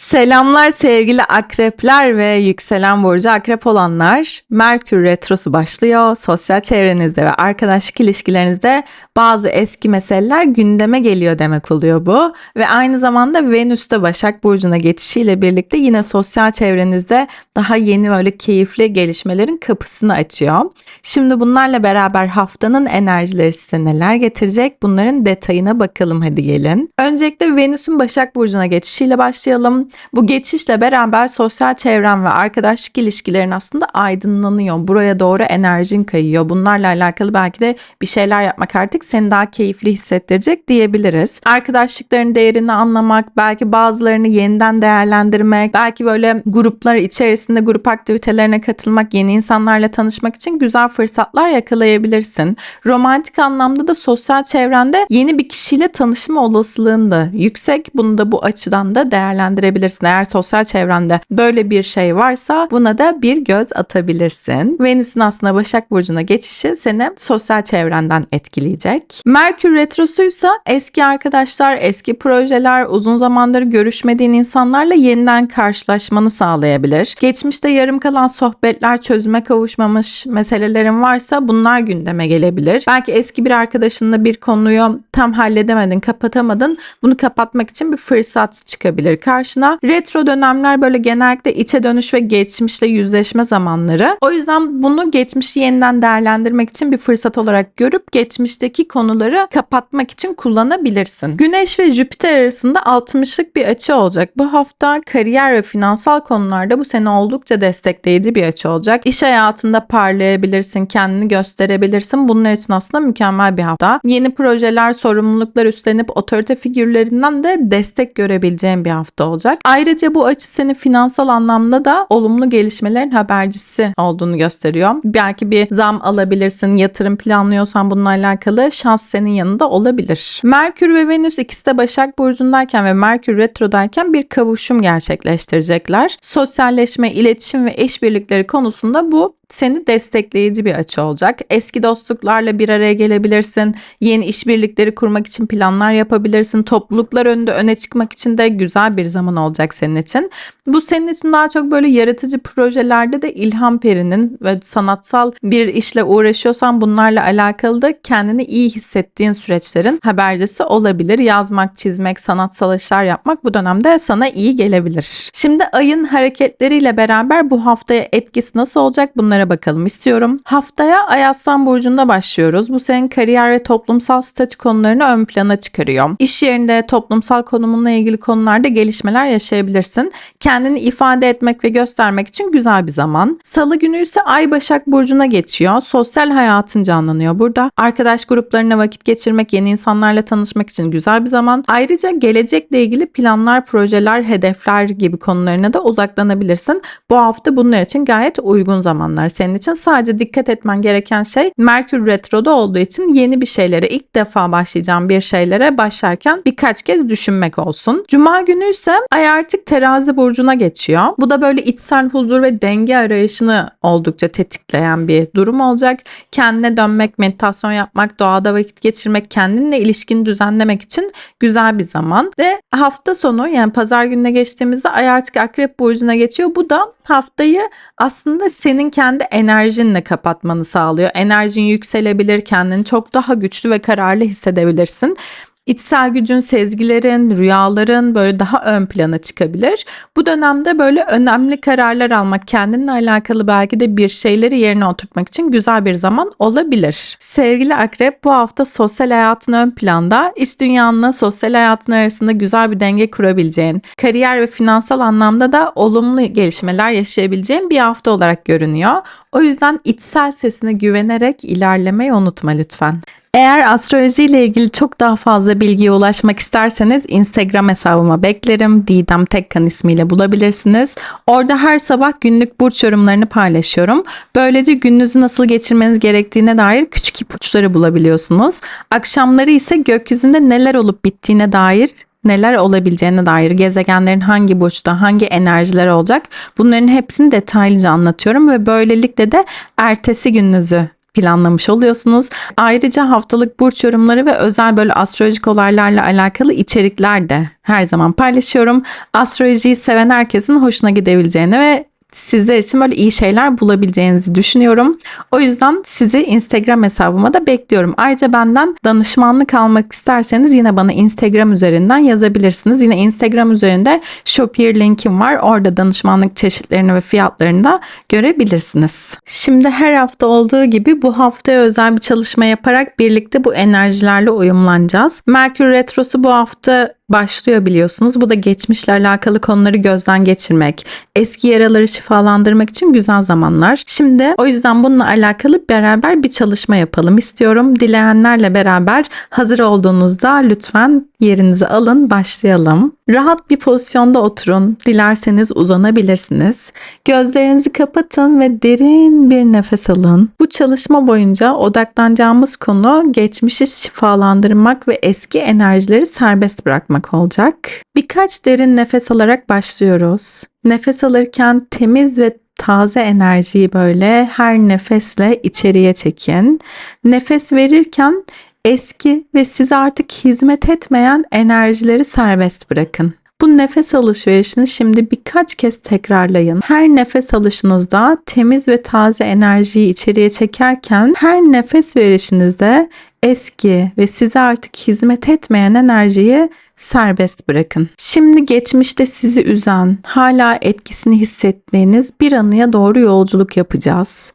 Selamlar sevgili akrepler ve yükselen burcu akrep olanlar. Merkür retrosu başlıyor. Sosyal çevrenizde ve arkadaşlık ilişkilerinizde bazı eski meseleler gündeme geliyor demek oluyor bu. Ve aynı zamanda Venüs'te Başak Burcu'na geçişiyle birlikte yine sosyal çevrenizde daha yeni böyle keyifli gelişmelerin kapısını açıyor. Şimdi bunlarla beraber haftanın enerjileri size neler getirecek bunların detayına bakalım hadi gelin. Öncelikle Venüs'ün Başak Burcu'na geçişiyle başlayalım. Bu geçişle beraber sosyal çevren ve arkadaşlık ilişkilerin aslında aydınlanıyor. Buraya doğru enerjin kayıyor. Bunlarla alakalı belki de bir şeyler yapmak artık seni daha keyifli hissettirecek diyebiliriz. Arkadaşlıkların değerini anlamak, belki bazılarını yeniden değerlendirmek, belki böyle gruplar içerisinde grup aktivitelerine katılmak, yeni insanlarla tanışmak için güzel fırsatlar yakalayabilirsin. Romantik anlamda da sosyal çevrende yeni bir kişiyle tanışma olasılığın da yüksek. Bunu da bu açıdan da değerlendirebilirsin. Eğer sosyal çevrende böyle bir şey varsa buna da bir göz atabilirsin. Venüs'ün aslında Başak Burcu'na geçişi seni sosyal çevrenden etkileyecek. Merkür retrosuysa eski arkadaşlar, eski projeler, uzun zamandır görüşmediğin insanlarla yeniden karşılaşmanı sağlayabilir. Geçmişte yarım kalan sohbetler çözüme kavuşmamış meselelerin varsa bunlar gündeme gelebilir. Belki eski bir arkadaşınla bir konuyu tam halledemedin, kapatamadın. Bunu kapatmak için bir fırsat çıkabilir karşına. Retro dönemler böyle genellikle içe dönüş ve geçmişle yüzleşme zamanları. O yüzden bunu geçmişi yeniden değerlendirmek için bir fırsat olarak görüp geçmişteki konuları kapatmak için kullanabilirsin. Güneş ve Jüpiter arasında 60'lık bir açı olacak. Bu hafta kariyer ve finansal konularda bu sene oldukça destekleyici bir açı olacak. İş hayatında parlayabilirsin, kendini gösterebilirsin. Bunlar için aslında mükemmel bir hafta. Yeni projeler, sorumluluklar üstlenip otorite figürlerinden de destek görebileceğin bir hafta olacak. Ayrıca bu açı senin finansal anlamda da olumlu gelişmelerin habercisi olduğunu gösteriyor. Belki bir zam alabilirsin, yatırım planlıyorsan bununla alakalı şans senin yanında olabilir. Merkür ve Venüs ikisi de Başak Burcu'ndayken ve Merkür Retro'dayken bir kavuşum gerçekleştirecekler. Sosyalleşme, iletişim ve işbirlikleri konusunda bu seni destekleyici bir açı olacak. Eski dostluklarla bir araya gelebilirsin. Yeni işbirlikleri kurmak için planlar yapabilirsin. Topluluklar önünde öne çıkmak için de güzel bir zaman olacak senin için. Bu senin için daha çok böyle yaratıcı projelerde de ilham perinin ve sanatsal bir işle uğraşıyorsan bunlarla alakalı da kendini iyi hissettiğin süreçlerin habercisi olabilir. Yazmak, çizmek, sanatsal işler yapmak bu dönemde sana iyi gelebilir. Şimdi ayın hareketleriyle beraber bu haftaya etkisi nasıl olacak bunlara bakalım istiyorum. Haftaya Ay Aslan Burcu'nda başlıyoruz. Bu senin kariyer ve toplumsal statü konularını ön plana çıkarıyor. İş yerinde toplumsal konumunla ilgili konularda gelişmeler yaşayabilirsin. Kendini ifade etmek ve göstermek için güzel bir zaman. Salı günü ise Ay Başak Burcu'na geçiyor. Sosyal hayatın canlanıyor burada. Arkadaş gruplarına vakit geçirmek, yeni insanlarla tanışmak için güzel bir zaman. Ayrıca gelecekle ilgili planlar, projeler, hedefler gibi konularına da odaklanabilirsin. Bu hafta bunlar için gayet uygun zamanlar senin için. Sadece dikkat etmen gereken şey Merkür Retro'da olduğu için yeni bir şeylere ilk defa başlayacağım bir şeylere başlarken birkaç kez düşünmek olsun. Cuma günü ise Ay artık terazi burcuna geçiyor. Bu da böyle içsel huzur ve denge arayışını oldukça tetikleyen bir durum olacak. Kendine dönmek, meditasyon yapmak, doğada vakit geçirmek, kendinle ilişkini düzenlemek için güzel bir zaman. Ve hafta sonu yani pazar gününe geçtiğimizde Ay artık akrep burcuna geçiyor. Bu da haftayı aslında senin kendi enerjinle kapatmanı sağlıyor. Enerjin yükselebilir, kendini çok daha güçlü ve kararlı hissedebilirsin. İçsel gücün, sezgilerin, rüyaların böyle daha ön plana çıkabilir. Bu dönemde böyle önemli kararlar almak, kendinle alakalı belki de bir şeyleri yerine oturtmak için güzel bir zaman olabilir. Sevgili Akrep bu hafta sosyal hayatın ön planda, iş dünyanla sosyal hayatın arasında güzel bir denge kurabileceğin, kariyer ve finansal anlamda da olumlu gelişmeler yaşayabileceğin bir hafta olarak görünüyor. O yüzden içsel sesine güvenerek ilerlemeyi unutma lütfen. Eğer astroloji ile ilgili çok daha fazla bilgiye ulaşmak isterseniz Instagram hesabıma beklerim. Didem Tekkan ismiyle bulabilirsiniz. Orada her sabah günlük burç yorumlarını paylaşıyorum. Böylece gününüzü nasıl geçirmeniz gerektiğine dair küçük ipuçları bulabiliyorsunuz. Akşamları ise gökyüzünde neler olup bittiğine dair neler olabileceğine dair gezegenlerin hangi burçta hangi enerjiler olacak bunların hepsini detaylıca anlatıyorum ve böylelikle de ertesi gününüzü planlamış oluyorsunuz. Ayrıca haftalık burç yorumları ve özel böyle astrolojik olaylarla alakalı içerikler de her zaman paylaşıyorum. Astrolojiyi seven herkesin hoşuna gidebileceğini ve sizler için böyle iyi şeyler bulabileceğinizi düşünüyorum. O yüzden sizi Instagram hesabıma da bekliyorum. Ayrıca benden danışmanlık almak isterseniz yine bana Instagram üzerinden yazabilirsiniz. Yine Instagram üzerinde Shopier linkim var. Orada danışmanlık çeşitlerini ve fiyatlarını da görebilirsiniz. Şimdi her hafta olduğu gibi bu haftaya özel bir çalışma yaparak birlikte bu enerjilerle uyumlanacağız. Merkür Retrosu bu hafta başlıyor biliyorsunuz. Bu da geçmişle alakalı konuları gözden geçirmek, eski yaraları şifalandırmak için güzel zamanlar. Şimdi o yüzden bununla alakalı beraber bir çalışma yapalım istiyorum. Dileyenlerle beraber hazır olduğunuzda lütfen yerinizi alın, başlayalım. Rahat bir pozisyonda oturun. Dilerseniz uzanabilirsiniz. Gözlerinizi kapatın ve derin bir nefes alın. Bu çalışma boyunca odaklanacağımız konu geçmişi şifalandırmak ve eski enerjileri serbest bırakmak olacak. Birkaç derin nefes alarak başlıyoruz. Nefes alırken temiz ve taze enerjiyi böyle her nefesle içeriye çekin. Nefes verirken eski ve size artık hizmet etmeyen enerjileri serbest bırakın. Bu nefes alışverişini şimdi birkaç kez tekrarlayın. Her nefes alışınızda temiz ve taze enerjiyi içeriye çekerken her nefes verişinizde eski ve size artık hizmet etmeyen enerjiyi serbest bırakın. Şimdi geçmişte sizi üzen, hala etkisini hissettiğiniz bir anıya doğru yolculuk yapacağız.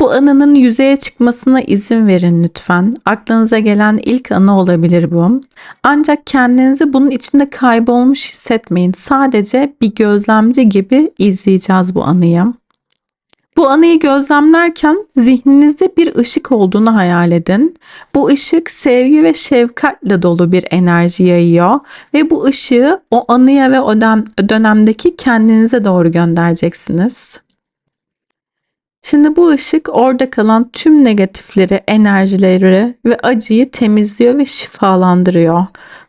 Bu anının yüzeye çıkmasına izin verin lütfen. Aklınıza gelen ilk anı olabilir bu. Ancak kendinizi bunun içinde kaybolmuş hissetmeyin. Sadece bir gözlemci gibi izleyeceğiz bu anıyı. Bu anıyı gözlemlerken zihninizde bir ışık olduğunu hayal edin. Bu ışık sevgi ve şefkatle dolu bir enerji yayıyor ve bu ışığı o anıya ve o dönemdeki kendinize doğru göndereceksiniz. Şimdi bu ışık orada kalan tüm negatifleri, enerjileri ve acıyı temizliyor ve şifalandırıyor.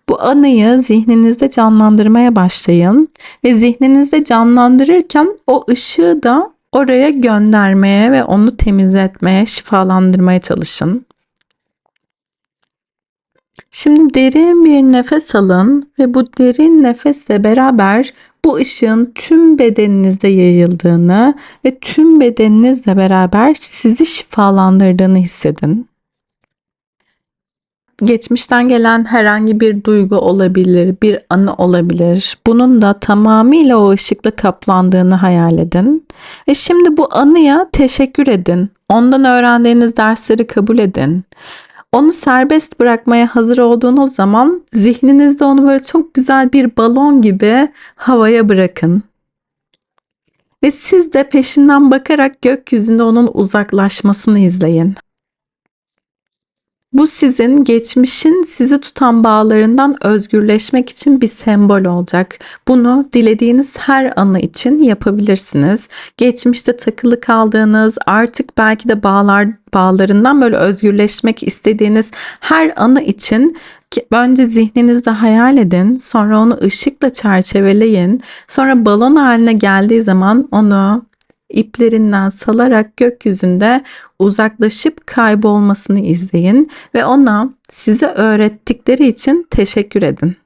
Bu anıyı zihninizde canlandırmaya başlayın ve zihninizde canlandırırken o ışığı da oraya göndermeye ve onu temizletmeye, şifalandırmaya çalışın. Şimdi derin bir nefes alın ve bu derin nefesle beraber bu ışığın tüm bedeninizde yayıldığını ve tüm bedeninizle beraber sizi şifalandırdığını hissedin. Geçmişten gelen herhangi bir duygu olabilir, bir anı olabilir. Bunun da tamamıyla o ışıkla kaplandığını hayal edin. Ve şimdi bu anıya teşekkür edin. Ondan öğrendiğiniz dersleri kabul edin. Onu serbest bırakmaya hazır olduğunuz zaman zihninizde onu böyle çok güzel bir balon gibi havaya bırakın. Ve siz de peşinden bakarak gökyüzünde onun uzaklaşmasını izleyin. Bu sizin geçmişin sizi tutan bağlarından özgürleşmek için bir sembol olacak. Bunu dilediğiniz her anı için yapabilirsiniz. Geçmişte takılı kaldığınız, artık belki de bağlar bağlarından böyle özgürleşmek istediğiniz her anı için önce zihninizde hayal edin, sonra onu ışıkla çerçeveleyin. Sonra balon haline geldiği zaman onu iplerinden salarak gökyüzünde uzaklaşıp kaybolmasını izleyin ve ona size öğrettikleri için teşekkür edin.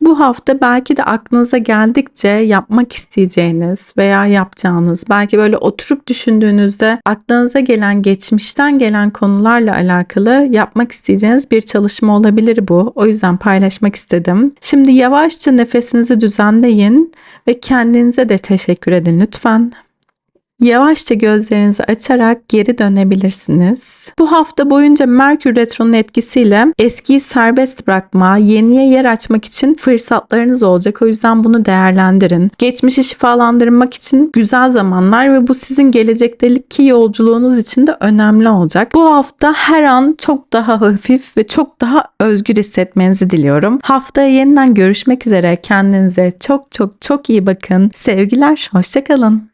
Bu hafta belki de aklınıza geldikçe yapmak isteyeceğiniz veya yapacağınız, belki böyle oturup düşündüğünüzde aklınıza gelen geçmişten gelen konularla alakalı yapmak isteyeceğiniz bir çalışma olabilir bu. O yüzden paylaşmak istedim. Şimdi yavaşça nefesinizi düzenleyin ve kendinize de teşekkür edin lütfen. Yavaşça gözlerinizi açarak geri dönebilirsiniz. Bu hafta boyunca Merkür Retro'nun etkisiyle eskiyi serbest bırakma, yeniye yer açmak için fırsatlarınız olacak. O yüzden bunu değerlendirin. Geçmişi şifalandırmak için güzel zamanlar ve bu sizin gelecekteki yolculuğunuz için de önemli olacak. Bu hafta her an çok daha hafif ve çok daha özgür hissetmenizi diliyorum. Haftaya yeniden görüşmek üzere. Kendinize çok çok çok iyi bakın. Sevgiler, hoşçakalın.